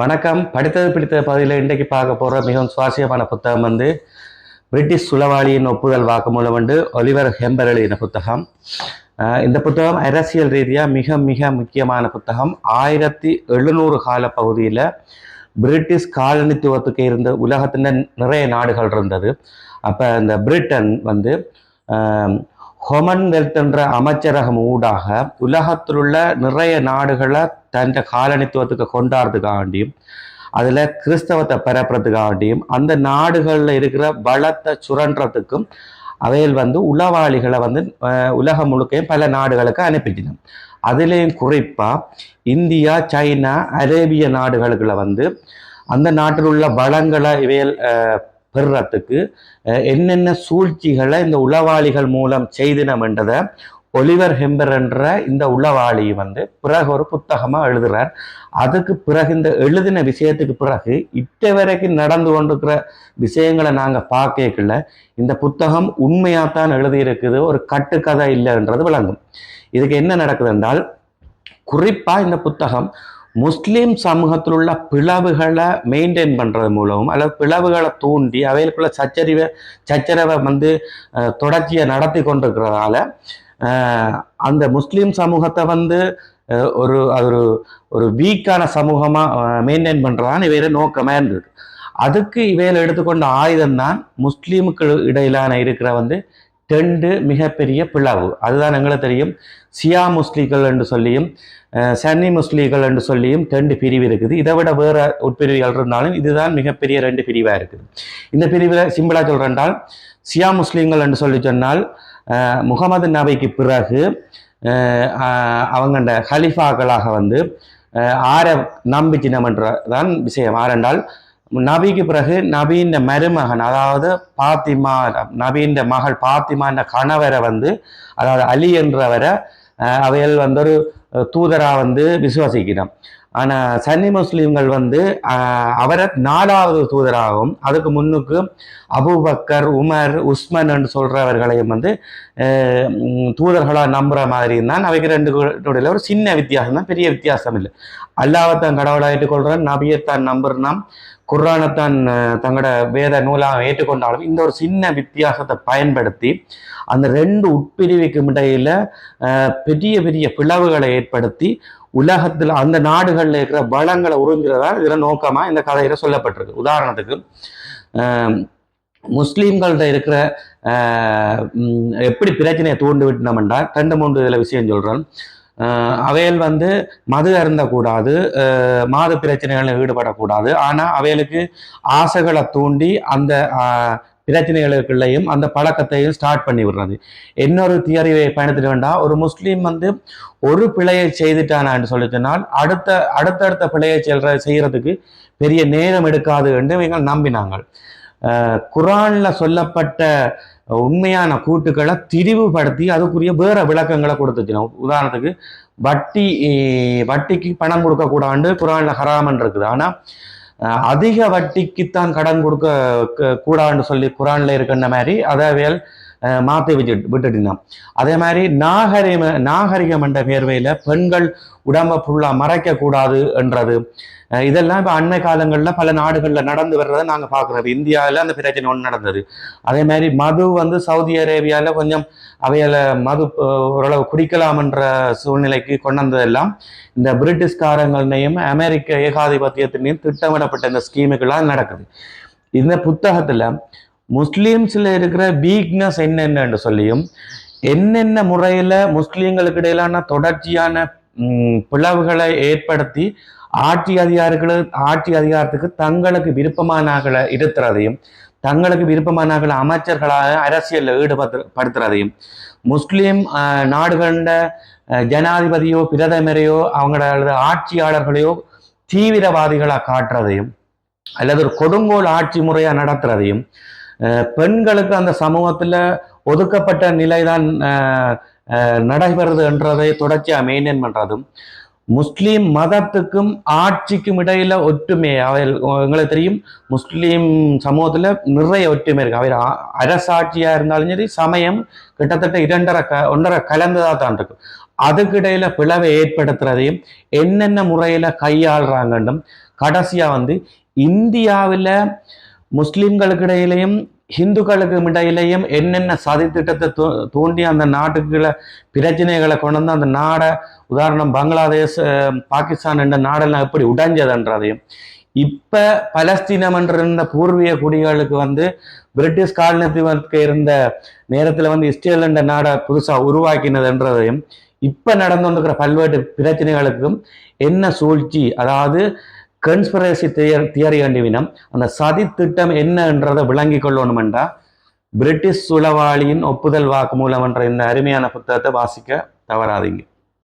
வணக்கம். படித்தது பிடித்த பகுதியில் இன்றைக்கு பார்க்க போகிற மிகவும் சுவாரஸ்யமான புத்தகம் வந்து பிரிட்டிஷ் சுலவாளியின் ஒப்புதல் வாக்குமூலம் வந்து ஒலிவர் ஹெம்பர் எழுதின புத்தகம். இந்த புத்தகம் அரசியல் ரீதியாக மிக மிக முக்கியமான புத்தகம். ஆயிரத்தி எழுநூறு கால பகுதியில் பிரிட்டிஷ் காலனித்துவத்துக்கு இருந்த உலகத்தின் நிறைய நாடுகள் இருந்தது. அப்போ இந்த பிரிட்டன் வந்து அஹ், கொமன்வெல்த் என்ற அமைச்சரகம் ஊடாக உலகத்தில் உள்ள நிறைய நாடுகளை தன் காலனித்துவத்துக்கு கொண்டாடுறதுக்காண்டியும் அதில் கிறிஸ்தவத்தை பரப்புறதுக்காண்டியும் அந்த நாடுகளில் இருக்கிற பலத்தை சுரண்டுறதுக்கும் அவையில் வந்து உளவாளிகளை வந்து உலகம் முழுக்கையும் பல நாடுகளுக்கு அனுப்பிச்சினோம் அதுலேயும் குறிப்பாக இந்தியா சைனா அரேபிய நாடுகளுக்குள்ள வந்து அந்த நாட்டில் உள்ள வளங்களை இவையில் பெறுறதுக்கு என்னென்ன சூழ்ச்சிகளை இந்த உளவாளிகள் மூலம் செய்தினம் என்றதை ஒலிவர் ஹெம்பர் என்ற இந்த உளவாளி வந்து பிறகு ஒரு புத்தகமாக எழுதுகிறார் அதுக்கு பிறகு இந்த எழுதின விஷயத்துக்கு பிறகு இட்ட வரைக்கும் நடந்து கொண்டிருக்கிற விஷயங்களை நாங்கள் பார்க்கல இந்த புத்தகம் உண்மையாகத்தான் எழுதியிருக்குது ஒரு கட்டுக்கதை இல்லைன்றது விளங்கும். இதுக்கு என்ன நடக்குது என்றால் குறிப்பாக இந்த புத்தகம் முஸ்லீம் சமூகத்தில் உள்ள பிளவுகளை மெயின்டைன் பண்ணுறது மூலமும் அல்லது பிளவுகளை தூண்டி அவைகளுக்குள்ள சச்சரிவை சச்சரவை வந்து தொடர்ச்சியை நடத்தி கொண்டிருக்கிறதால அந்த முஸ்லீம் சமூகத்தை வந்து ஒரு அது ஒரு ஒரு வீக்கான சமூகமாக மெயின்டைன் பண்ணுறதான் இவையில நோக்கமாக இருந்தது. அதுக்கு இவையில் எடுத்துக்கொண்ட ஆயுதம் தான் முஸ்லீமுக்கு இடையிலான இருக்கிற வந்து ரெண்டு மிகப்பெரிய பிளவு. அதுதான் எங்களுக்கு தெரியும். சியா முஸ்லீம்கள் என்று சொல்லியும் சன்னி முஸ்லீம்கள் என்று சொல்லியும் ரெண்டு பிரிவு இருக்குது. இதை விட வேறு உட்பிரிவுகள் இருந்தாலும் இதுதான் மிகப்பெரிய ரெண்டு பிரிவாக இருக்குது. இந்த பிரிவில் சிம்பிளாக சொல்கிறென்றால் சியா முஸ்லீம்கள் என்று சொல்லி சொன்னால் முகமது நபிக்கு பிறகு அவங்கண்ட ஹலிஃபாக்களாக வந்து ஆரை நம்பிச்சினம் என்ற தான் விஷயம். ஆரென்றால் நபிக்கு பிறகு நபியின் மருமகன் அதாவது பாத்திமா நபியின் மகள் பாத்திமா என்ற கணவரை வந்து அதாவது அலி என்றவரை அவையில் அவைகள் வந்து ஒரு தூதரா வந்து விசுவாசிக்கிறோம் ஆனா சன்னி முஸ்லீம்கள் வந்து அவரை நாலாவது தூதராகவும் அதுக்கு முன்னுக்கு அபூபக்கர் உமர் உஸ்மன் என்று சொல்றவர்களையும் வந்து தூதர்களாக நம்புகிற தூதர்களா நம்புற மாதிரி தான் அவைக்கு ரெண்டு இடையில ஒரு சின்ன வித்தியாசம் தான் பெரிய வித்தியாசம் இல்லை. அல்லாஹ்தான் கடவுளா ஏற்றுக்கொள்றேன் நபியை தான் குர்ஆனைத்தான் குர்ரானைத்தான் தங்களோட வேத நூலாக ஏற்றுக்கொண்டாலும் இந்த ஒரு சின்ன வித்தியாசத்தை பயன்படுத்தி அந்த ரெண்டு உட்பிரிவுக்கும் இடையில பெரிய பெரிய பிளவுகளை ஏற்படுத்தி உலகத்தில் அந்த நாடுகளில் இருக்கிற பலங்களை உறிஞ்சுறதா இதில் நோக்கமாக இந்த கதையில சொல்லப்பட்டிருக்கு. உதாரணத்துக்கு அஹ், முஸ்லீம்கள்ட்ட இருக்கிற எப்படி பிரச்சனையை தூண்டு விட்டோம்னா ரெண்டு மூன்று இதில் விஷயம் சொல்கிறேன் அவைகள் வந்து மது அருந்தக்கூடாது அஹ், மாத பிரச்சனைகளில் ஈடுபடக்கூடாது. ஆனால் அவைகளுக்கு ஆசைகளை தூண்டி அந்த பிரச்சனைகளுக்குள்ளேயும் அந்த பழக்கத்தையும் ஸ்டார்ட் பண்ணி விடுறது. இன்னொரு தியரியை பயணத்தில் வேண்டாம் ஒரு முஸ்லீம் வந்து ஒரு பிழையை செய்துட்டானான்னு சொல்லி சொன்னால் அடுத்த அடுத்தடுத்த பிழையை செல்ற செய்கிறதுக்கு பெரிய நேரம் எடுக்காது என்று இவங்க நம்பினாங்க. குரானில் சொல்லப்பட்ட உண்மையான கூட்டுக்களை திரிவுபடுத்தி அதுக்குரிய வேற விளக்கங்களை கொடுத்துக்கணும் உதாரணத்துக்கு வட்டி வட்டிக்கு பணம் கொடுக்கக்கூடாது குரான்ல ஹராமன் இருக்குது. ஆனா அதிக வட்டிக்குத்தான் கடன் கொடுக்க க- கூடாதுன்னு சொல்லி குரான்ல இருக்கின்ற மாதிரி அதே வேல் மாற்றி வச்சு விட்டு விட்டுட்டினான். அதே மாதிரி நாகரிக நாகரிகம் என்ற பேர்வையில பெண்கள் உடம்ப ஃபுல்லாக மறைக்கக்கூடாது என்றது. இதெல்லாம் இப்போ அண்மை காலங்களில் பல நாடுகளில் நடந்து வர்றதை நாங்கள் பார்க்குறோம். இந்தியாவில் அந்த பிரச்சனை ஒன்று நடந்தது. அதே மாதிரி மது வந்து சவுதி அரேபியாவில் கொஞ்சம் அவையில் மது ஓரளவு ஓரளவு குடிக்கலாம்ன்ற சூழ்நிலைக்கு கொண்டு வந்ததெல்லாம் இந்த பிரிட்டிஷ்காரங்களையும் அமெரிக்க ஏகாதிபத்தியத்தினையும் திட்டமிடப்பட்ட இந்த ஸ்கீமுகளாக நடக்குது. இந்த புத்தகத்தில் முஸ்லீம்ஸில் இருக்கிற வீக்னஸ் என்னென்னு சொல்லியும் என்னென்ன முறையில் முஸ்லீம்களுக்கு இடையிலான தொடர்ச்சியான பிளவுகளை ஏற்படுத்தி ஆட்சி அதிகாரிகளை ஆட்சி அதிகாரத்துக்கு தங்களுக்கு விருப்பமானகளை இருக்கிறதையும் தங்களுக்கு விருப்பமானகளை அமைச்சர்களாக அரசியலில் ஈடுபடுத்துறதையும் முஸ்லீம் அஹ், ஜனாதிபதியோ பிரதமரையோ அவங்களோட ஆட்சியாளர்களையோ தீவிரவாதிகளாக காட்டுறதையும் அல்லது ஒரு கொடுங்கோல் ஆட்சி முறையாக நடத்துறதையும் பெண்களுக்கு அந்த சமூகத்தில் ஒதுக்கப்பட்ட நிலைதான் அஹ், அஹ், நடைபெறுது என்றதை தொடர்ச்சியாக மெயின்டைன் பண்ணுறதும் முஸ்லீம் மதத்துக்கும் ஆட்சிக்கும் இடையில ஒற்றுமை அவர் எங்களுக்கு தெரியும் முஸ்லீம் சமூகத்துல நிறைய ஒற்றுமை இருக்கு. அவர் அ- அரசாட்சியா இருந்தாலும் சரி சமயம் கிட்டத்தட்ட இரண்டரை க ஒன்றரை கலந்ததா தான் இருக்கு. அதுக்கிடையில பிளவை ஏற்படுத்துறதையும் என்னென்ன முறையில கையாளுறாங்கன்னும் கடைசியா வந்து இந்தியாவில் முஸ்லீம்களுக்கு இடையிலையும் ஹிந்துக்களுக்கு இடையிலையும் என்னென்ன சதித்திட்டத்தை தூ தூண்டி அந்த நாட்டுக்குள்ள பிரச்சனைகளை கொண்டு வந்து அந்த நாடை உதாரணம் பங்களாதேஷ் பாகிஸ்தான் என்ற நாடெல்லாம் எப்படி உடைஞ்சதுன்றதையும். இப்போ பலஸ்தீனம் என்ற இருந்த பூர்வீக குடிகளுக்கு வந்து பிரிட்டிஷ் காலனித்துவத்துக்கு இருந்த நேரத்தில் வந்து இஸ்ரேல் என்ற நாடை புதுசாக உருவாக்கினதுன்றதையும் இப்போ நடந்து கொண்டிருக்கிற பல்வேறு பிரச்சனைகளுக்கும் என்ன சூழ்ச்சி அதாவது கன்ஸ்பிரசி தியரி வேண்டிவினம் அந்த சதி திட்டம் என்னன்றதை விளங்கி கொள்ளணுமென்றா பிரிட்டிஷ் சுழவாளியின் ஒப்புதல் வாக்கு மூலம் என்ற இந்த அருமையான புத்தகத்தை வாசிக்க தவறாதீங்க.